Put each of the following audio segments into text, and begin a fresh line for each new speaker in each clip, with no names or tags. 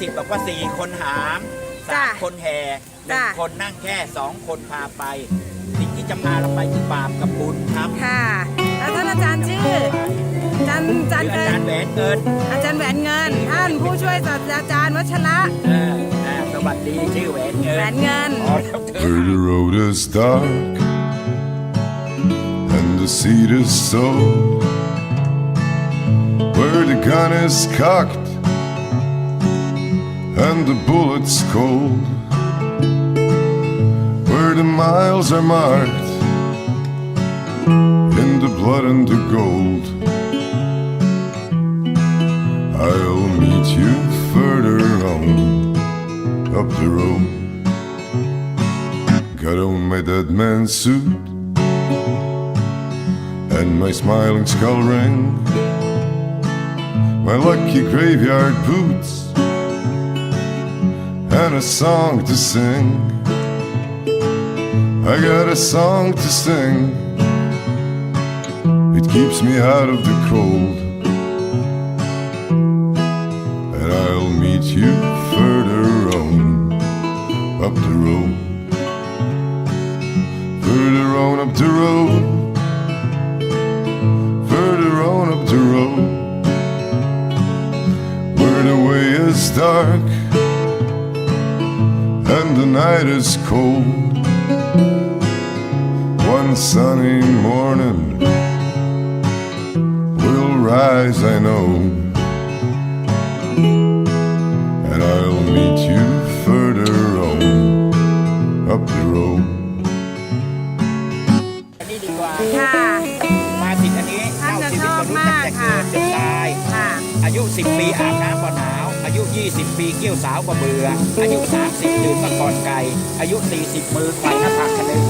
สิบบอกว่าสี่คนหามสา
จ้ะ
มคนแห่หนึ่ง
จ้ะ
คนนั่งแค่สองคนพาไป สิ่งที่จะพาเราไปคือบาปกับบุญครับ
ค่ะ แล้วท่านอาจารย์ชื่ออาจารย์อาจาร
ชื่
ย์
ออา
เกิ
จารย์แหวนเงิน
อาจารย์แหวนเงิน ท่านผู้ช่วยศาสตราจารย์วัชระ
เออเออสวัสดีชื่อแหวนเงิ
แหวนนเงิน
อ๋อแล้วเธอ
Where the road is dark and the seed is sown, where the gun is cocked and the bullet's cold, where the miles are marked in the blood and the gold. I'll meet you further on up the road. Got on my dead man's suit and my smiling skull ring, my lucky graveyard boots, and a song to sing. I got a song to sing, it keeps me out of the cold. And I'll meet you further on up the road. Further on up the road. Further on up the road. Where the way is dark when the night is cold. One sunny morning will rise, I know, and I'll meet you further on up the road.
ยุ 10 ปีอาบน้ำก่อนหนาว อายุ 20 ปีเกี่ยวสาวกว่าเบื่อ อายุ 30 ดื่มมาก่อนไก่ อายุ 40 มือไขว่หน้าผากคะนึง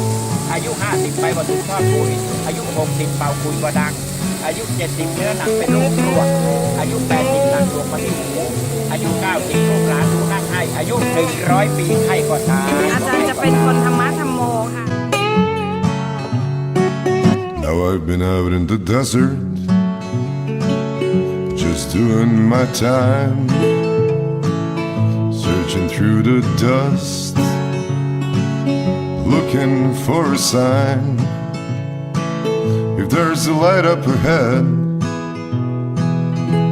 อายุ 50 ไปบรรทุกทอดปุ๋ยอายุ 60 เป่าคุยกว่าดัง อายุ 70 เนื้อหนักเป็นโรครวดอายุ 80 หนักลงมาที่หู อายุ 90ลูกหลานดูนั่งให้ อายุ 100 ปีไข้ก็ตาย
อาจารย์จะเป็นคนธรรมะธรรมโมค่ะ
Now I've been out in the desert, was doing my time, searching through the dust, looking for a sign. If there's a light up ahead,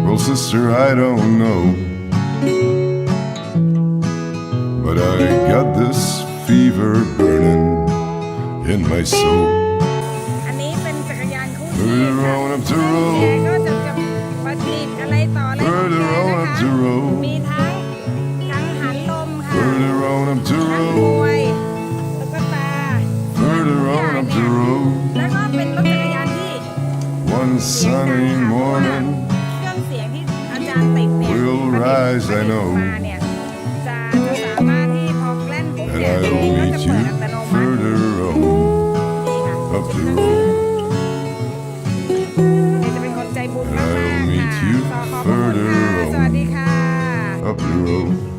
well, sister, I don't know. But I got this fever burning in my soul.
Moving
around up the road. Sunny
ค่ะเพราะว่า
morning.
เครื่องเสียงที่อาจารย์ติดเนี่ย
Will
ประดิษฐ์
rise,
ประดิษฐ์
I know.
มาเนี่ยจะจะสามารถที่พอแกล้นปุ๊บ
And
เนี่ยเพล
I'll
งก็
meet
จะ
you
เปิดอัตโนมัติ
further on
นี่ค่ะ
up the road.
เดี๋ยวจะเป็นคนใจบุญมาก
I'll
ๆ
meet
ค่ะ
you
ขอขอบพระคุณค่ะ
further on
สวัสดีค่ะ
Up the road.